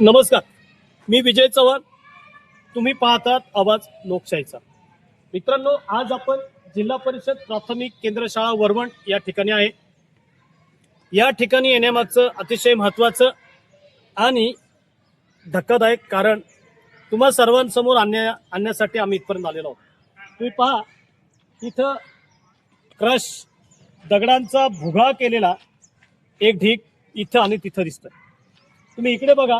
नमस्कार. मी विजय चव्हाण. तुम्ही पाहतात आवाज लोकशाहीचा. मित्रांनो आज आपण जिल्हा परिषद प्राथमिक केंद्र शाळा वरवण या ठिकाणी आहे. या ठिकाणी येण्यामागचं अतिशय महत्त्वाचं आणि धक्कादायक कारण तुम्हा सर्वांसमोर आणण्या आणण्यासाठी आम्ही इथपर्यंत आलेलो आहोत. तुम्ही पहा इथं क्रश दगडांचा भुगा केलेला एक ढीक इथं आणि तिथं दिसतं तुम्ही इकडे बघा.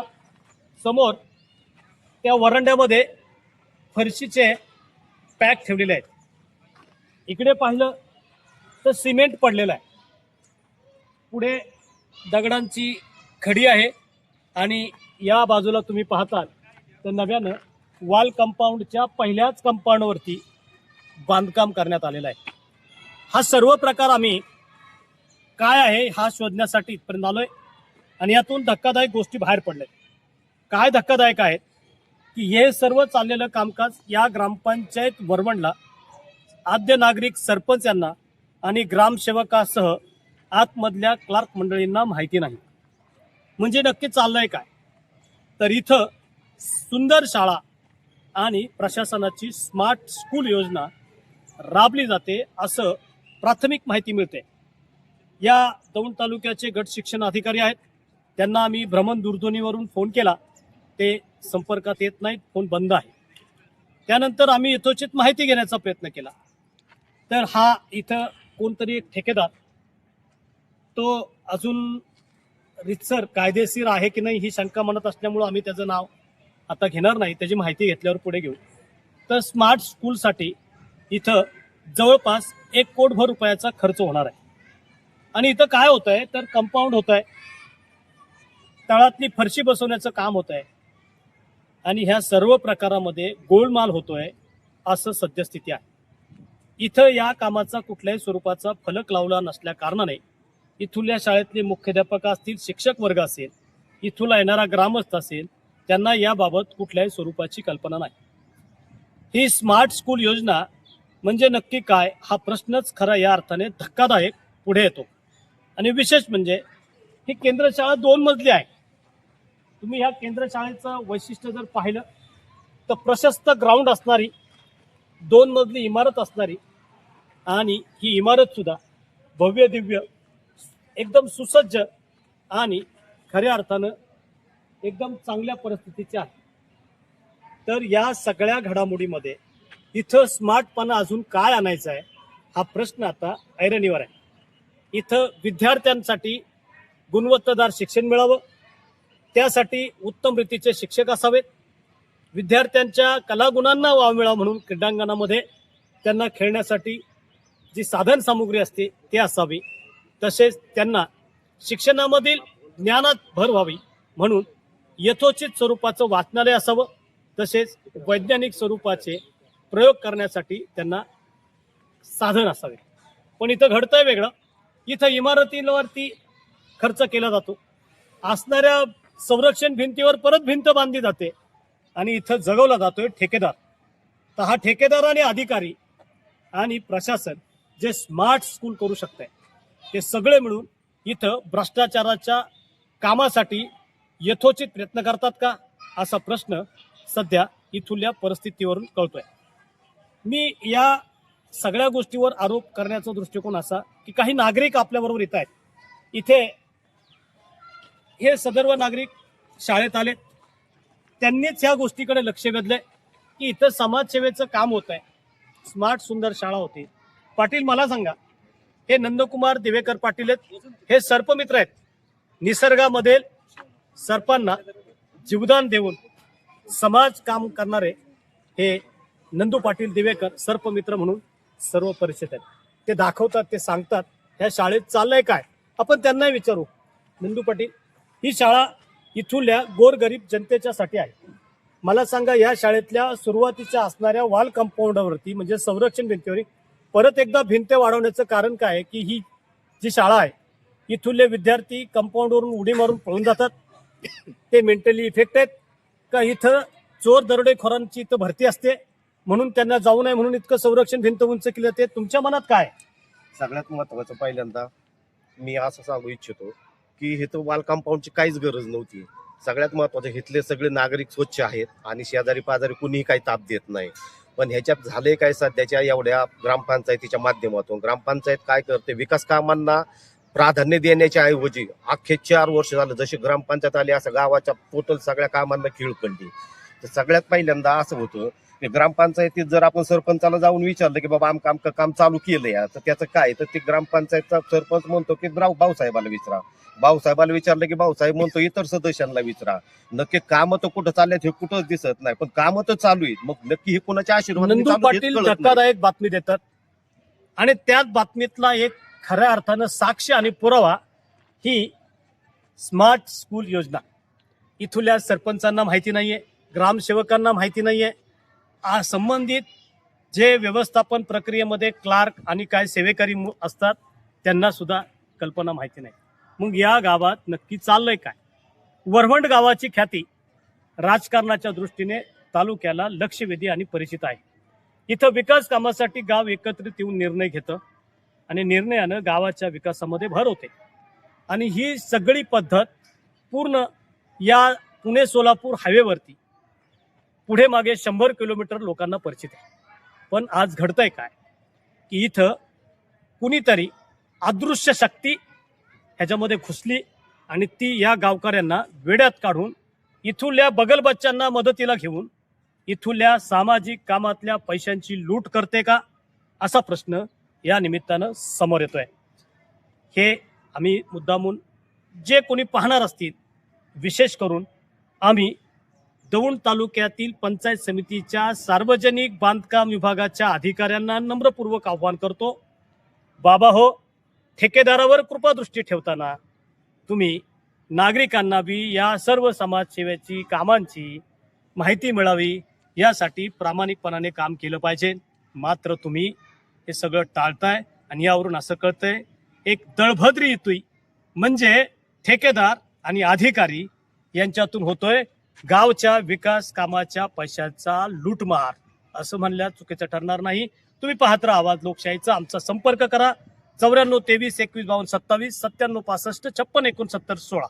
समोर त्या वरंड्यामध्ये फरशीचे पॅक ठेवलेले आहेत. इकडे पाहिलं तर सिमेंट पडलेलं आहे. पुढे दगडांची खडी आहे आणि या बाजूला तुम्ही पाहताल तर नव्यानं वॉल कंपाऊंडच्या पहिल्याच कंपाऊंडवरती बांधकाम करण्यात आलेलं आहे. हा सर्व प्रकार आम्ही काय आहे हा शोधण्यासाठी इथपर्यंत आलोय आणि यातून धक्कादायक गोष्टी बाहेर पडल्या काय धक्कादायक आहेत की हे सर्व चाललेलं कामकाज या ग्रामपंचायत वरवणला आद्य नागरिक सरपंच यांना आणि ग्रामसेवकासह आतमधल्या क्लार्क मंडळींना माहिती नाही. म्हणजे नक्की चाललंय काय? तर इथं सुंदर शाळा आणि प्रशासनाची स्मार्ट स्कूल योजना राबली जाते असं प्राथमिक माहिती मिळते. या दौंड तालुक्याचे गट शिक्षण अधिकारी आहेत. त्यांना आम्ही भ्रमण दूरध्वनीवरून फोन केला. ते संपर्कात येत नाहीत फोन बंद आहे. त्यानंतर आम्ही यथोचित माहिती घेण्याचा प्रयत्न केला. तर हा इथं कोणतरी एक ठेकेदार तो अजून रितसर कायदेशीर आहे की नाही ही शंका म्हणत असल्यामुळं आम्ही त्याचं नाव आता घेणार नाही. त्याची माहिती घेतल्यावर पुढे घेऊ. तर स्मार्ट स्कूलसाठी इथं जवळपास एक कोटभर रुपयाचा खर्च होणार आहे. आणि इथं काय होत आहे तर कंपाऊंड होत आहे तळातली फरशी बसवण्याचं काम होत आहे आणि ह्या सर्व प्रकारामध्ये गोलमाल होतोय असं सद्यस्थिती आहे. इथं या कामाचा कुठल्याही स्वरूपाचा फलक लावला नसल्या कारणाने इथुल्या शाळेतले मुख्याध्यापक असतील शिक्षक वर्ग असेल इथुला येणारा ग्रामस्थ असेल त्यांना याबाबत कुठल्याही स्वरूपाची कल्पना नाही. ही स्मार्ट स्कूल योजना म्हणजे नक्की काय हा प्रश्नच खरा या अर्थाने धक्कादायक पुढे येतो. आणि विशेष म्हणजे ही केंद्र शाळा दोन मजली आहे. तुम्ही ह्या केंद्र शाळेचं वैशिष्ट्य जर पाहिलं तर प्रशस्त ग्राउंड असणारी दोन मजली इमारत असणारी आणि ही इमारत सुद्धा भव्य दिव्य एकदम सुसज्ज आणि खऱ्या अर्थानं एकदम चांगल्या परिस्थितीची आहे. तर या सगळ्या घडामोडीमध्ये इथं स्मार्टपणा अजून काय आणायचा आहे हा प्रश्न आता ऐरणीवर आहे. इथं विद्यार्थ्यांसाठी गुणवत्तादार शिक्षण मिळावं त्यासाठी उत्तम रीतीचे शिक्षक असावेत. विद्यार्थ्यांच्या कलागुणांना वाव मिळावा म्हणून क्रीडांगणामध्ये त्यांना खेळण्यासाठी जी साधन सामुग्री असते ती असावी. तसेच त्यांना शिक्षणामधील ज्ञानात भर व्हावी म्हणून यथोचित स्वरूपाचं वाचनालय असावं. तसेच वैज्ञानिक स्वरूपाचे प्रयोग करण्यासाठी त्यांना साधन असावे. पण इथं घडतंय वेगळं. इथं इमारतींवरती खर्च केला जातो. असणाऱ्या संरक्षण भिंतीवर परत भिंत बांधली जाते आणि इथं जगवला जातोय ठेकेदार. तर हा ठेकेदार आणि अधिकारी आणि प्रशासन जे स्मार्ट स्कूल करू शकते ते सगळे मिळून इथं भ्रष्टाचाराच्या कामासाठी यथोचित प्रयत्न करतात का असा प्रश्न सध्या इथुल्या परिस्थितीवरून कळतोय. मी या सगळ्या गोष्टीवर आरोप करण्याचा दृष्टिकोन असा की काही नागरिक आपल्याबरोबर येत आहेत. इथे हे सदर्व नागरिक शाळेत आले त्यांनीच ह्या गोष्टीकडे लक्ष वेधलंय की इथं समाजसेवेचं काम होत आहे स्मार्ट सुंदर शाळा होती. पाटील मला सांगा हे नंदकुमार दिवेकर पाटील आहेत. हे सर्पमित्र आहेत. निसर्गामध्ये सर्पांना जीवदान देऊन समाज काम करणारे हे नंदू पाटील दिवेकर सर्पमित्र म्हणून सर्व परिचित आहेत. ते दाखवतात ते सांगतात ह्या शाळेत चाललंय काय? आपण त्यांनाही विचारू. नंदू पाटील ही शाळा इथूल्या गोरगरीब जनतेच्यासाठी आहे. मला सांगा या शाळेतल्या सुरुवातीच्या असणाऱ्या वॉल कंपाऊंडवरती म्हणजे संरक्षण भिंतीवर परत एकदा भिंत वाढवण्याचं कारण काय आहे की ही जी शाळा आहे इथूले विद्यार्थी कंपाऊंडवरून उडी मारून पळून जातात. ते मेंटली इफेक्ट आहेत. का इथं चोर दरोडेखोरांची इथं भरती असते? म्हणून त्यांना जाऊ नये म्हणून इतकं संरक्षण भिंत उंच केलं ते तुमच्या मनात काय सगळ्यात महत्वाचं पहिल्यांदा मी असं सांगू इच्छितो की हे तर वाल कंपाऊंडची काहीच गरज नव्हती. सगळ्यात महत्वाचं इथले सगळे नागरिक स्वच्छ आहेत आणि शेजारी पाजारी कुणीही काही ताप देत नाही. पण ह्याच्यात झाले काय सध्याच्या एवढ्या ग्रामपंचायतीच्या माध्यमातून? ग्रामपंचायत काय करते? विकास कामांना प्राधान्य देण्याच्या ऐवजी अख्खे चार वर्ष झालं जशी ग्रामपंचायत आली असं गावाच्या टोटल सगळ्या कामांना खीळ पडली तर सगळ्यात पहिल्यांदा असं होतं की ग्रामपंचायतीत जर आपण सरपंचाला जाऊन विचारलं की बाबा आमचं काम चालू केलंय तर त्याचं काय? तर ते ग्रामपंचायतचा सरपंच म्हणतो की भाऊ भाऊसाहेबाला विचारा. भाऊसाहेबाला विचारलं की भाऊसाहेब म्हणतो इतर सदस्यांना विचारा. नक्की कामं तर कुठं चालल्यात हे कुठंच दिसत नाही पण कामं तर चालू आहेत. मग नक्की हे कुणाच्या नंदू पाटील नाही. धक्कादायक बातमी देतात. आणि त्याच बातमीतला एक खऱ्या अर्थानं साक्ष आणि पुरावा ही स्मार्ट स्कूल योजना. इथल्या सरपंचांना माहिती नाहीये. ग्रामसेवकांना माहिती नाही आहे संबंधित जे व्यवस्थापन प्रक्रियेमध्ये क्लार्क आणि काय सेवेकरी मु- असतात त्यांना सुद्धा कल्पना माहिती नाही. मग या गावात नक्की चाललंय काय? वरवंड गावाची ख्याती राजकारणाच्या दृष्टीने तालुक्याला लक्षवेधी आणि परिचित आहे. इथं विकास कामासाठी गाव एकत्रित येऊन निर्णय घेतं आणि निर्णयानं गावाच्या विकासामध्ये भर होते. आणि ही सगळी पद्धत पूर्ण या पुणे सोलापूर हायवेवरती पुढे मागे शंभर किलोमीटर लोकांना परिचित आहे. पण आज घडतंय काय? की इथं कुणीतरी अदृश्य शक्ती ह्याच्यामध्ये घुसली आणि ती या गावकऱ्यांना वेड्यात काढून इथूल्या बगलबच्च्यांना मदतीला घेऊन इथूल्या सामाजिक कामातल्या पैशांची लूट करते का? असा प्रश्न या निमित्तानं समोर येतोय. हे आम्ही मुद्दामून जे कोणी पाहणार असतील विशेष करून आम्ही दौंड तालुक्यातील पंचायत समितीच्या सार्वजनिक बांधकाम विभागाच्या अधिकाऱ्यांना नम्रपूर्वक आव्हान करतो. बाबा हो ठेकेदारावर कृपादृष्टी ठेवताना तुम्ही नागरिकांना बी या सर्व समाजसेवेची कामांची माहिती मिळावी यासाठी प्रामाणिकपणाने काम केलं पाहिजे. मात्र तुम्ही हे सगळं टाळताय आणि यावरून असं कळतंय एक दळभद्री येतोय म्हणजे ठेकेदार आणि अधिकारी यांच्यातून होतोय गावच्या विकास कामाच्या पैशाचा लूटमार. असं म्हणल्या चुकीचं ठरणार नाही. तुम्ही पाहत राहा आवाज लोकशाहीचा. आमचा संपर्क करा. चौऱ्याण्णव तेवीस एकवीस बावन्न सत्तावीस सत्त्याण्णव पासष्ट छप्पन एकोणसत्तर सोळा.